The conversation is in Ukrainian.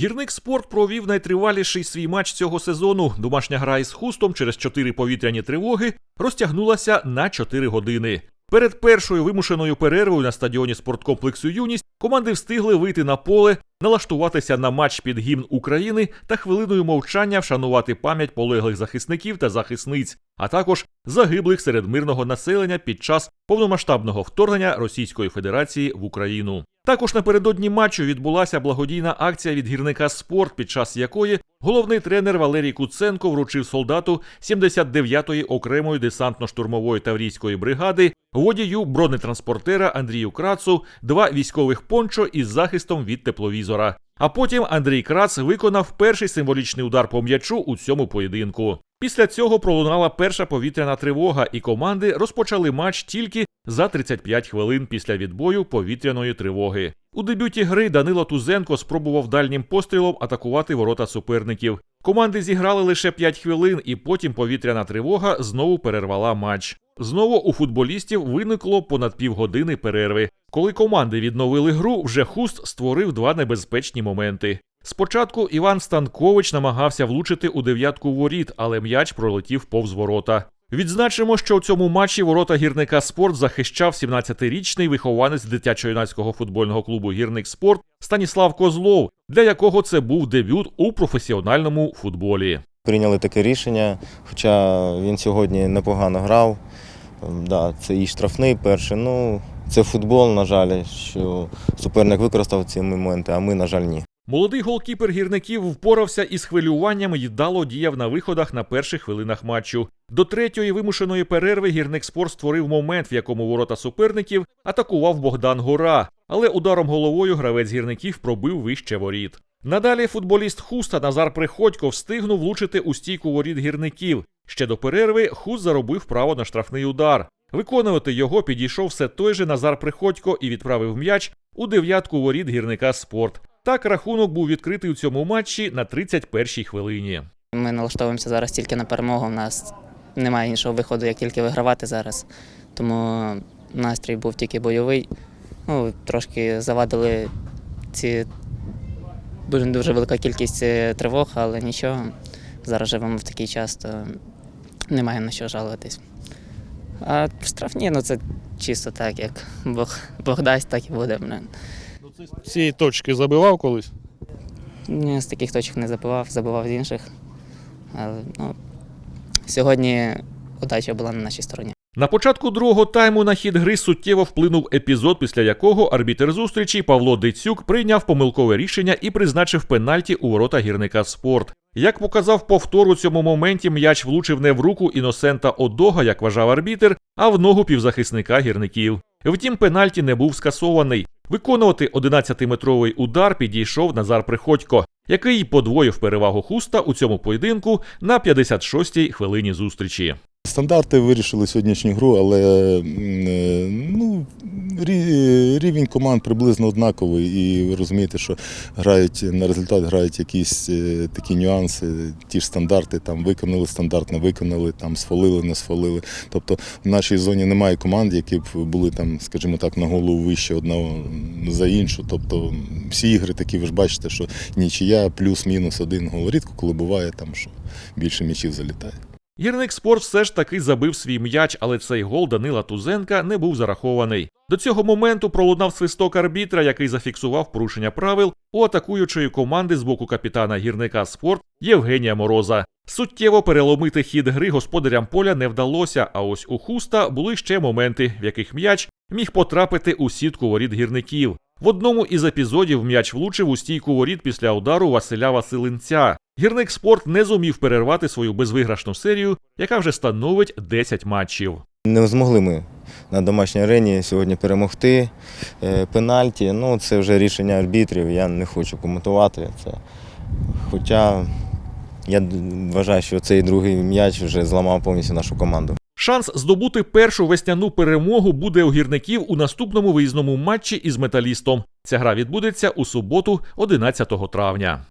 Гірник спорт провів найтриваліший свій матч цього сезону. Домашня гра із хустом через чотири повітряні тривоги розтягнулася на 4 години. Перед першою вимушеною перервою на стадіоні спорткомплексу Юність команди встигли вийти на поле, налаштуватися на матч під гімн України та хвилиною мовчання вшанувати пам'ять полеглих захисників та захисниць, а також загиблих серед мирного населення під час повномасштабного вторгнення Російської Федерації в Україну. Також напередодні матчу відбулася благодійна акція від гірника спорт, під час якої головний тренер Валерій Куценко вручив солдату 79-ї окремої десантно-штурмової таврійської бригади водію бронетранспортера Андрію Крацу два військових пончо із захистом від тепловізора. А потім Андрій Крац виконав перший символічний удар по м'ячу у цьому поєдинку. Після цього пролунала перша повітряна тривога, і команди розпочали матч тільки за 35 хвилин після відбою повітряної тривоги. У дебюті гри Данило Тузенко спробував дальнім пострілом атакувати ворота суперників. Команди зіграли лише 5 хвилин, і потім повітряна тривога знову перервала матч. Знову у футболістів виникло понад півгодини перерви. Коли команди відновили гру, вже хуст створив два небезпечні моменти. Спочатку Іван Станкович намагався влучити у дев'ятку воріт, але м'яч пролетів повз ворота. Відзначимо, що у цьому матчі ворота гірника спорт захищав 17-річний вихованець дитячо-юнацького футбольного клубу Гірник Спорт Станіслав Козлов, для якого це був дебют у професіональному футболі. Прийняли таке рішення, хоча він сьогодні непогано грав. Ем, Да, це і штрафний перший. Ну, це футбол, на жаль, що суперник використав ці моменти, а ми, на жаль, ні. Молодий голкіпер гірників впорався із хвилюванням і вдало діяв на виходах на перших хвилинах матчу. До третьої вимушеної перерви гірник спорт створив момент, в якому ворота суперників атакував Богдан Гора, але ударом головою гравець гірників пробив вище воріт. Надалі футболіст Хуста Назар Приходько встигнув влучити у стійку воріт гірників. Ще до перерви Хуст заробив право на штрафний удар. Виконувати його підійшов все той же Назар Приходько і відправив м'яч у дев'ятку воріт гірника спорт. Так рахунок був відкритий у цьому матчі на 31-й хвилині. Ми налаштовуємося зараз тільки на перемогу. У нас немає іншого виходу, як тільки вигравати зараз. Тому настрій був тільки бойовий. Ну, трошки завадили ці дуже, дуже велика кількість е, тривог, але нічого. Зараз живемо в такий час, то немає на що жалуватись. А штрафні, ну це чисто так, як Бог, Бог дасть, так і буде. З цієї точки забивав колись. Ні, з таких точок не забивав, забивав з інших. Але ну, сьогодні удача була на нашій стороні. На початку другого тайму на хід гри суттєво вплинув епізод, після якого арбітер зустрічі Павло Дицюк прийняв помилкове рішення і призначив пенальті у ворота гірника спорт. Як показав повтор у цьому моменті, м'яч влучив не в руку іносента Одога, як вважав арбітер, а в ногу півзахисника гірників. Втім, пенальті не був скасований. Виконувати 11-метровий удар підійшов Назар Приходько, який подвоїв перевагу хуста у цьому поєдинку на 56-й хвилині зустрічі. Стандарти вирішили сьогоднішню гру, але е, ну, рівень команд приблизно однаковий, і ви розумієте, що грають на результат грають якісь е, такі нюанси, ті ж стандарти, там виконали стандарт, не виконали, там сфолили, не сфолили. Тобто в нашій зоні немає команд, які б були там, скажімо так, на голову вище одного за іншу. Тобто всі ігри такі, ви ж бачите, що нічия, плюс-мінус один гол. Рідко коли буває там, що більше м'ячів залітає. Гірник спорт все ж таки забив свій м'яч, але цей гол Данила Тузенка не був зарахований. До цього моменту пролунав свисток арбітра, який зафіксував порушення правил у атакуючої команди з боку капітана гірника спорт Євгенія Мороза. Суттєво переломити хід гри господарям поля не вдалося. А ось у хуста були ще моменти, в яких м'яч міг потрапити у сітку воріт гірників. В одному із епізодів м'яч влучив у стійку воріт після удару Василя Василинця. Гірник спорт не зумів перервати свою безвиграшну серію, яка вже становить 10 матчів. Не змогли ми на домашній арені сьогодні перемогти. Е, Пенальті, ну це вже рішення арбітрів, я не хочу коментувати це. Хоча я вважаю, що цей другий м'яч вже зламав повністю нашу команду. Шанс здобути першу весняну перемогу буде у гірників у наступному виїзному матчі із металістом. Ця гра відбудеться у суботу, 11 травня.